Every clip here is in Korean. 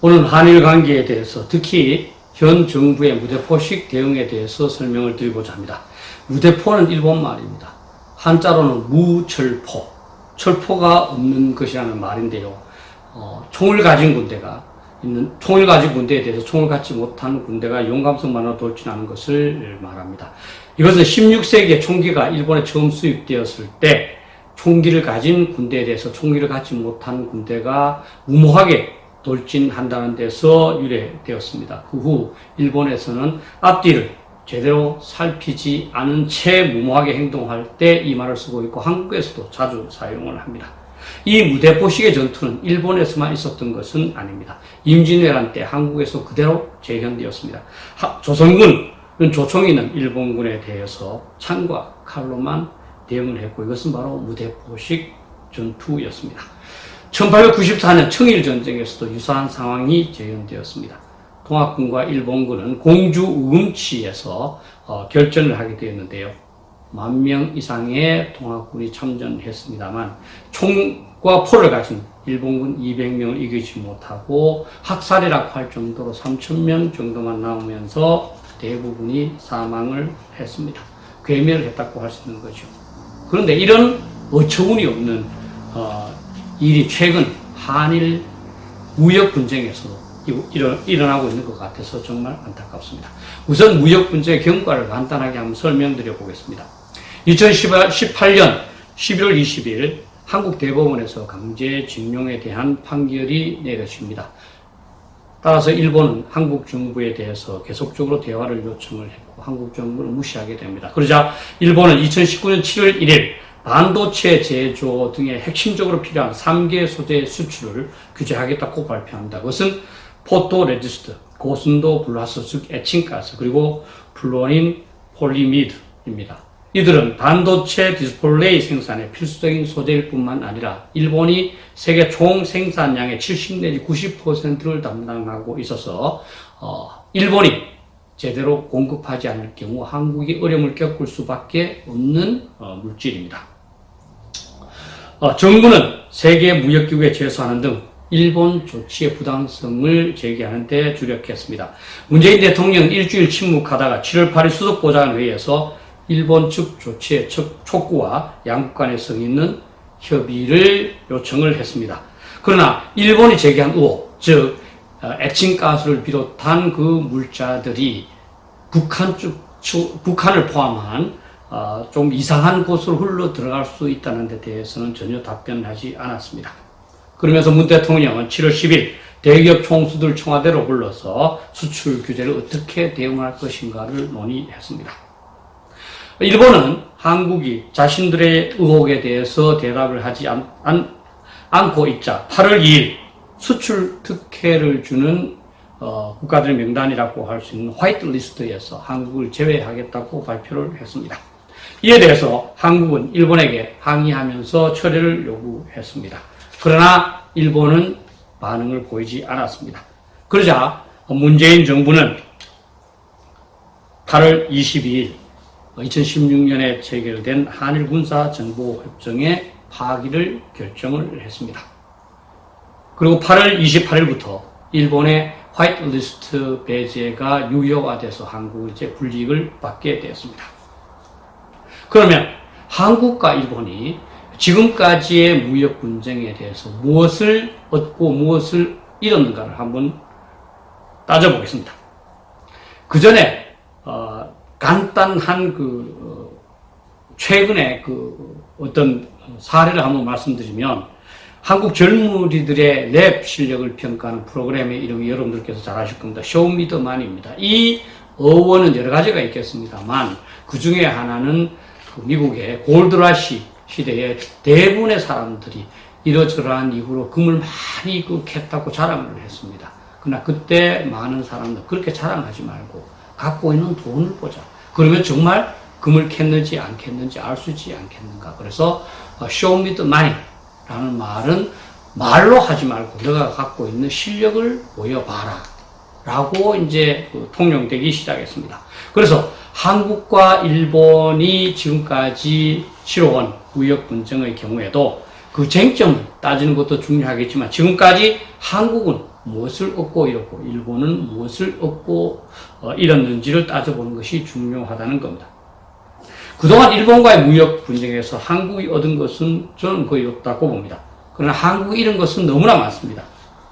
오늘 한일 관계에 대해서 특히 현 정부의 무대포식 대응에 대해서 설명을 드리고자 합니다. 무대포는 일본 말입니다. 한자로는 무철포, 철포가 없는 것이라는 말인데요. 어, 총을 가진 군대가 있는 총을 가진 군대에 대해서 총을 갖지 못한 군대가 용감성만으로 돌진하는 것을 말합니다. 이것은 16세기에 총기가 일본에 처음 수입되었을 때 총기를 가진 군대에 대해서 총기를 갖지 못한 군대가 무모하게 돌진한다는 데서 유래되었습니다. 그 후 일본에서는 앞뒤를 제대로 살피지 않은 채 무모하게 행동할 때 이 말을 쓰고 있고 한국에서도 자주 사용을 합니다. 이 무대포식의 전투는 일본에서만 있었던 것은 아닙니다. 임진왜란 때 한국에서 그대로 재현되었습니다. 하- 조선군, 조총이는 일본군에 대해서 창과 칼로만 대응을 했고 이것은 바로 무대포식 전투였습니다. 1894년 청일전쟁에서도 유사한 상황이 재현되었습니다. 동학군과 일본군은 공주 우음치에서 어, 결전을 하게 되었는데요. 만 명 이상의 동학군이 참전했습니다만 총과 포를 가진 일본군 200명을 이기지 못하고 학살이라고 할 정도로 3,000명 정도만 나오면서 대부분이 사망을 했습니다. 괴멸을 했다고 할 수 있는 거죠. 그런데 이런 어처구니 없는 어, 일이 최근 한일 무역 분쟁에서 일어, 일어 나고 있는 것 같아서 정말 안타깝습니다. 우선 무역 분쟁의 경과를 간단하게 한번 설명드려 보겠습니다. 2018년 11월 20일 한국 대법원에서 강제징용에 대한 판결이 내려집니다. 따라서 일본은 한국 정부에 대해서 계속적으로 대화를 요청을 했고 한국 정부를 무시하게 됩니다. 그러자 일본은 2019년 7월 1일 반도체 제조 등의 핵심적으로 필요한 3개 소재 수출을 규제하겠다고 발표합니다. 그것은 포토레지스트, 고순도 블라스 즉 에칭가스 그리고 플로닌 폴리미드입니다. 이들은 반도체 디스플레이 생산에 필수적인 소재일 뿐만 아니라 일본이 세계 총 생산량의 70 내지 90%를 담당하고 있어서 어, 일본이 제대로 공급하지 않을 경우 한국이 어려움을 겪을 수밖에 없는 어, 물질입니다. 어, 정부는 세계 무역기구에 제소하는 등 일본 조치의 부당성을 제기하는 데 주력했습니다. 문재인 대통령 일주일 침묵하다가 7월 8일 수석보좌관회의에서 일본 측 조치의 척- 촉구와 양국 간의 성의 있는 협의를 요청을 했습니다. 그러나 일본이 제기한 의혹, 즉 어, 액친가스를 비롯한 그 물자들이 북한 쪽, 추- 북한을 포함한 어, 좀 이상한 곳으로 흘러 들어갈 수 있다는 데 대해서는 전혀 답변하지 않았습니다. 그러면서 문 대통령은 7월 10일 대기업 총수들 청와대로 불러서 수출 규제를 어떻게 대응할 것인가를 논의했습니다. 일본은 한국이 자신들의 의혹에 대해서 대답을 하지 않, 고 있자 8월 2일 수출 특혜를 주는 어, 국가들 명단이라고 할 수 있는 화이트 리스트에서 한국을 제외하겠다고 발표를 했습니다. 이에 대해서 한국은 일본에게 항의하면서 처리를 요구했습니다. 그러나 일본은 반응을 보이지 않았습니다. 그러자 문재인 정부는 8월 22일 2016년에 체결된 한일 군사 정보 협정의 파기를 결정을 했습니다. 그리고 8월 28일부터 일본의 화이트 리스트 배제가 유효화돼서 한국은 이제 불이익을 받게 되었습니다. 그러면 한국과 일본이 지금까지의 무역 분쟁에 대해서 무엇을 얻고 무엇을 잃었는가를 한번 따져보겠습니다. 그 전에 어, 간단한 그 어, 최근에 그 어떤 사례를 한번 말씀드리면 한국 젊은이들의 랩 실력을 평가하는 프로그램의 이름이 여러분들께서 잘 아실 겁니다. 쇼미더만입니다. 이 어원은 여러 가지가 있겠습니다만 그 중에 하나는 그 미국의 골드라시 시대에 대부분의 사람들이 이러저러한 이후로 금을 많이 그 캤다고 자랑을 했습니다. 그러나 그때 많은 사람들 그렇게 자랑하지 말고 갖고 있는 돈을 보자. 그러면 정말 금을 캤는지 안 캤는지 알 수 있지 않겠는가. 그래서 어, show me the money 라는 말은 말로 하지 말고 너가 갖고 있는 실력을 보여봐라. 라고 이제 그 통용되기 시작했습니다. 그래서 한국과 일본이 지금까지 치러온 무역 분쟁의 경우에도 그 쟁점을 따지는 것도 중요하겠지만 지금까지 한국은 무엇을 얻고 잃었고 일본은 무엇을 얻고 어, 잃었는지를 따져보는 것이 중요하다는 겁니다. 그동안 일본과의 무역 분쟁에서 한국이 얻은 것은 저는 거의 없다고 봅니다. 그러나 한국이 잃은 것은 너무나 많습니다.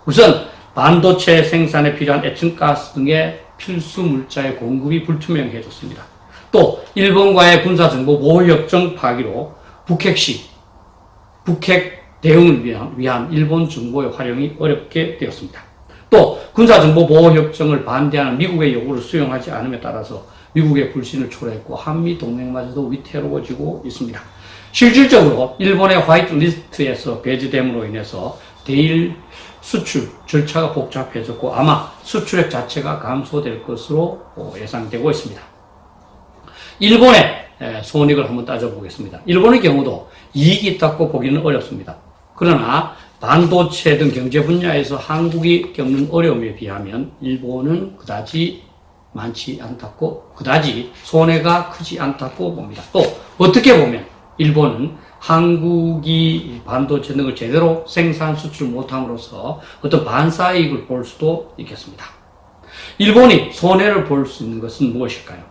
우선 반도체 생산에 필요한 에층가스 등의 필수 물자의 공급이 불투명해졌습니다. 또 일본과의 군사정보 보호협정 파기로 북핵시, 북핵 대응을 위한, 위한 일본 정보의 활용이 어렵게 되었습니다. 또 군사정보 보호협정을 반대하는 미국의 요구를 수용하지 않음에 따라서 미국의 불신을 초래했고 한미 동맹마저도 위태로워지고 있습니다. 실질적으로 일본의 화이트 리스트에서 배제됨으로 인해서 대일 수출 절차가 복잡해졌고 아마 수출액 자체가 감소될 것으로 예상되고 있습니다. 일본의 에, 손익을 한번 따져보겠습니다. 일본의 경우도 이익이 있다고 보기는 어렵습니다. 그러나 반도체 등 경제 분야에서 한국이 겪는 어려움에 비하면 일본은 그다지 많지 않다고 그다지 손해가 크지 않다고 봅니다. 또 어떻게 보면 일본은 한국이 반도체 등을 제대로 생산 수출 못함으로써 어떤 반사이익을 볼 수도 있겠습니다. 일본이 손해를 볼 수 있는 것은 무엇일까요?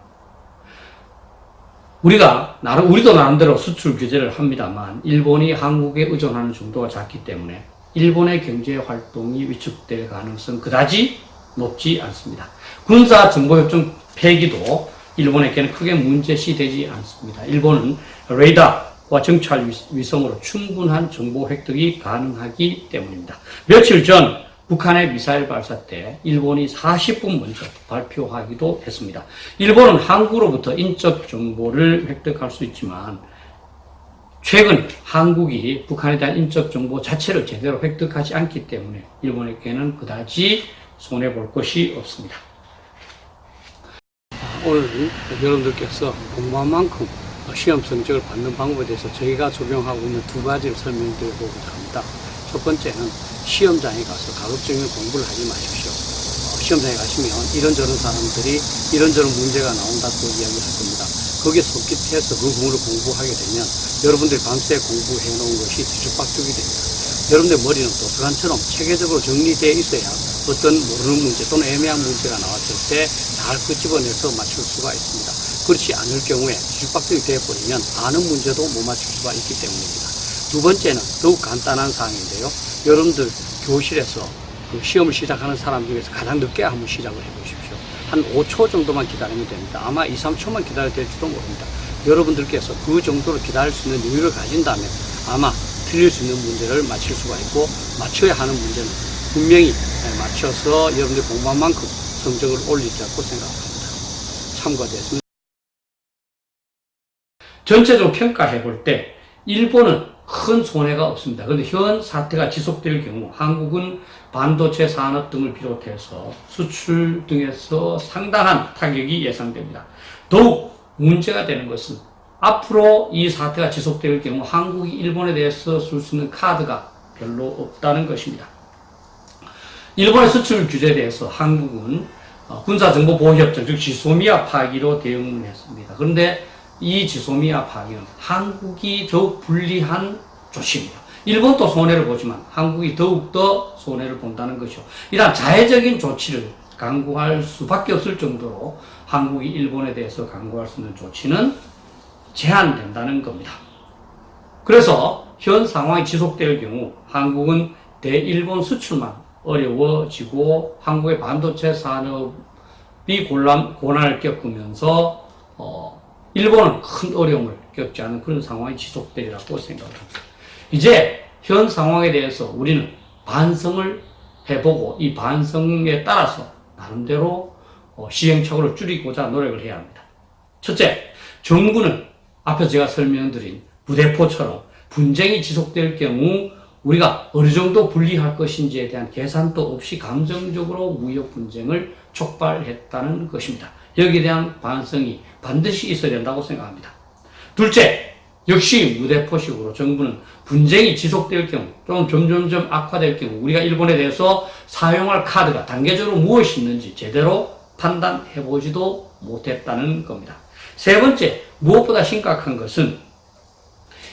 우리가 나름 우리도 나름대로 수출 규제를 합니다만 일본이 한국에 의존하는 정도가 작기 때문에 일본의 경제 활동이 위축될 가능성 그다지 높지 않습니다. 군사 정보협정 폐기도 일본에게는 크게 문제시 되지 않습니다. 일본은 레이더 와 정찰 위성으로 충분한 정보 획득이 가능하기 때문입니다. 며칠 전 북한의 미사일 발사 때 일본이 40분 먼저 발표하기도 했습니다. 일본은 한국으로부터 인적 정보를 획득할 수 있지만 최근 한국이 북한에 대한 인적 정보 자체를 제대로 획득하지 않기 때문에 일본에게는 그다지 손해 볼 것이 없습니다. 오늘 여러분들께서 공부한 만큼 시험 성적을 받는 방법에 대해서 저희가 적용하고 있는 두 가지를 설명드려보고자 합니다. 첫 번째는 시험장에 가서 가급적이면 공부를 하지 마십시오. 어, 시험장에 가시면 이런저런 사람들이 이런저런 문제가 나온다고 이야기할 겁니다. 거기에 속깃해서 그 부분을 공부하게 되면 여러분들이 밤새 공부해 놓은 것이 뒤죽박죽이 됩니다. 여러분들 머리는 도서관처럼 체계적으로 정리되어 있어야 어떤 모르는 문제 또는 애매한 문제가 나왔을 때 잘 끄집어내서 맞출 수가 있습니다. 그렇지 않을 경우에 뒤죽박죽이 되어버리면 아는 문제도 못 맞출 수가 있기 때문입니다. 두 번째는 더욱 간단한 사항인데요. 여러분들 교실에서 그 시험을 시작하는 사람 중에서 가장 늦게 한번 시작을 해보십시오. 한 5초 정도만 기다리면 됩니다. 아마 2, 3초만 기다려야 될지도 모릅니다. 여러분들께서 그 정도로 기다릴 수 있는 여유를 가진다면 아마 틀릴 수 있는 문제를 맞힐 수가 있고 맞춰야 하는 문제는 분명히 맞춰서 여러분들 공부한 만큼 성적을 올리리라고 생각합니다. 참고가 됐습니다. 전체적으로 평가해 볼 때 일본은 큰 손해가 없습니다. 그런데 현 사태가 지속될 경우 한국은 반도체 산업 등을 비롯해서 수출 등에서 상당한 타격이 예상됩니다. 더욱 문제가 되는 것은 앞으로 이 사태가 지속될 경우 한국이 일본에 대해서 쓸 수 있는 카드가 별로 없다는 것입니다. 일본의 수출 규제에 대해서 한국은 어, 군사정보보호협정, 즉 지소미아 파기로 대응을 했습니다. 그런데 이 지소미아 파기는 한국이 더욱 불리한 조치입니다. 일본도 손해를 보지만 한국이 더욱더 손해를 본다는 것이죠. 이러한 자해적인 조치를 강구할 수밖에 없을 정도로 한국이 일본에 대해서 강구할 수 있는 조치는 제한된다는 겁니다. 그래서 현 상황이 지속될 경우 한국은 대일본 수출만 어려워지고 한국의 반도체 산업이 곤란, 고난을 겪으면서 어, 일본은 큰 어려움을 겪지 않은 그런 상황이 지속되리라고 생각합니다. 이제 현 상황에 대해서 우리는 반성을 해보고 이 반성에 따라서 나름대로 어, 시행착오를 줄이고자 노력을 해야 합니다. 첫째, 정부는 앞에서 제가 설명드린 부대포처럼 분쟁이 지속될 경우 우리가 어느 정도 분리할 것인지에 대한 계산도 없이 감정적으로 무역 분쟁을 촉발했다는 것입니다. 여기에 대한 반성이 반드시 있어야 된다고 생각합니다. 둘째, 역시 무대포식으로 정부는 분쟁이 지속될 경우, 좀 점점점 악화될 경우, 우리가 일본에 대해서 사용할 카드가 단계적으로 무엇이 있는지 제대로 판단해 보지도 못했다는 겁니다. 세 번째, 무엇보다 심각한 것은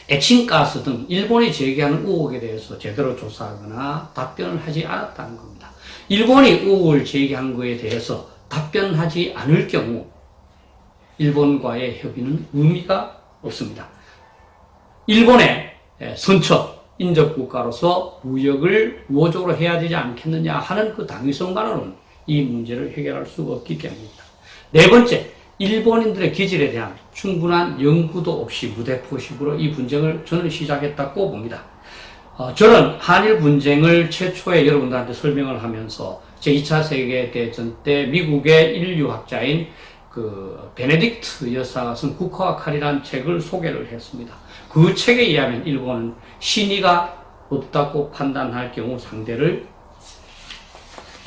액친가스 등 일본이 제기하는 의혹에 대해서 제대로 조사하거나 답변을 하지 않았다는 겁니다. 일본이 의혹을 제기한 것에 대해서 답변하지 않을 경우 일본과의 협의는 의미가 없습니다. 일본의 선처 인접 국가로서 무역을 우호적으로 해야 되지 않겠느냐 하는 그 당위성과는 이 문제를 해결할 수가 없기 때문입니다. 네 번째, 일본인들의 기질에 대한 충분한 연구도 없이 무대포식으로 이 분쟁을 저는 시작했다고 봅니다. 어, 저는 한일 분쟁을 최초에 여러분들한테 설명을 하면서 제2차 세계대전 때 미국의 인류학자인 그 베네딕트 여사가 쓴 국화와 칼이라는 책을 소개를 했습니다. 그 책에 의하면 일본은 신의가 없다고 판단할 경우 상대를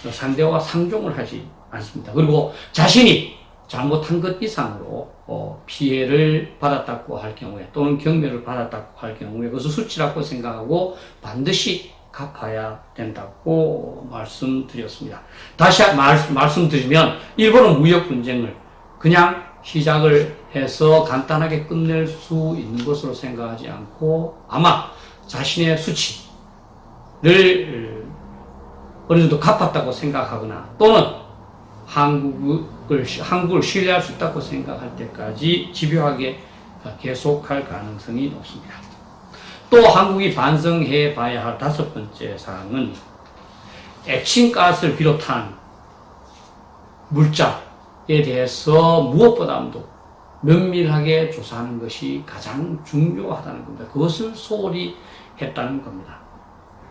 상대와 상종을 하지 않습니다. 그리고 자신이 잘못한 것 이상으로 어, 피해를 받았다고 할 경우에 또는 경매를 받았다고 할 경우에 그것을 수치라고 생각하고 반드시 갚아야 된다고 말씀드렸습니다. 다시 말, 말씀드리면 일본은 무역 분쟁을 그냥 시작을 해서 간단하게 끝낼 수 있는 것으로 생각하지 않고 아마 자신의 수치를 어느 정도 갚았다고 생각하거나 또는 한국을, 한국을 신뢰할 수 있다고 생각할 때까지 집요하게 계속할 가능성이 높습니다. 또 한국이 반성해 봐야 할 다섯 번째 사항은 액친가스를 비롯한 물자에 대해서 무엇보다도 면밀하게 조사하는 것이 가장 중요하다는 겁니다. 그것을 소홀히 했다는 겁니다.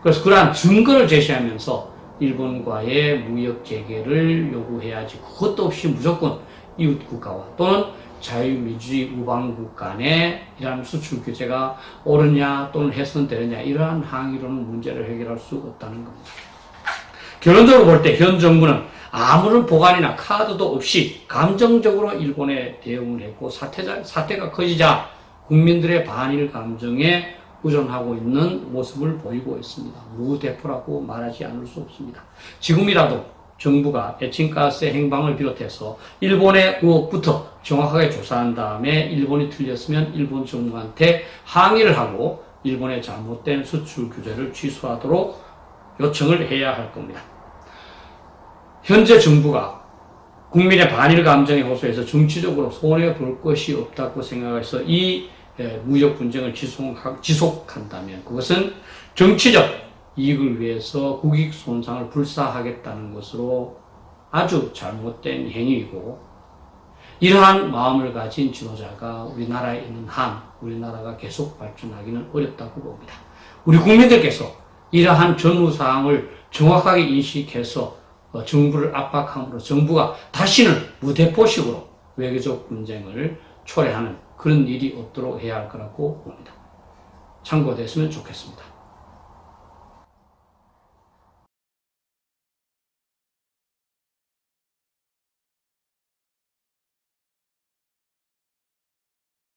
그래서 그러한 증거를 제시하면서 일본과의 무역 재개를 요구해야지 그것도 없이 무조건 이웃 국가와 또는 자유민주주의 우방국 간에 이러한 수출 규제가 옳으냐 또는 해선 되느냐 이러한 항의로는 문제를 해결할 수 없다는 겁니다. 결론적으로 볼 때 현 정부는 아무런 보관이나 카드도 없이 감정적으로 일본에 대응을 했고 사태자, 사태가 커지자 국민들의 반일 감정에 의존하고 있는 모습을 보이고 있습니다. 무대포라고 말하지 않을 수 없습니다. 지금이라도 정부가 에칭가스의 행방을 비롯해서 일본의 의혹부터 정확하게 조사한 다음에 일본이 틀렸으면 일본 정부한테 항의를 하고 일본의 잘못된 수출 규제를 취소하도록 요청을 해야 할 겁니다. 현재 정부가 국민의 반일 감정에 호소해서 정치적으로 손해 볼 것이 없다고 생각해서 이 무역 분쟁을 지속한다면 그것은 정치적 이익을 위해서 국익 손상을 불사하겠다는 것으로 아주 잘못된 행위이고 이러한 마음을 가진 지도자가 우리나라에 있는 한 우리나라가 계속 발전하기는 어렵다고 봅니다. 우리 국민들께서 이러한 전후 사항을 정확하게 인식해서 어, 정부를 압박함으로 정부가 다시는 무대포식으로 외교적 분쟁을 초래하는 그런 일이 없도록 해야 할 거라고 봅니다. 참고됐으면 좋겠습니다.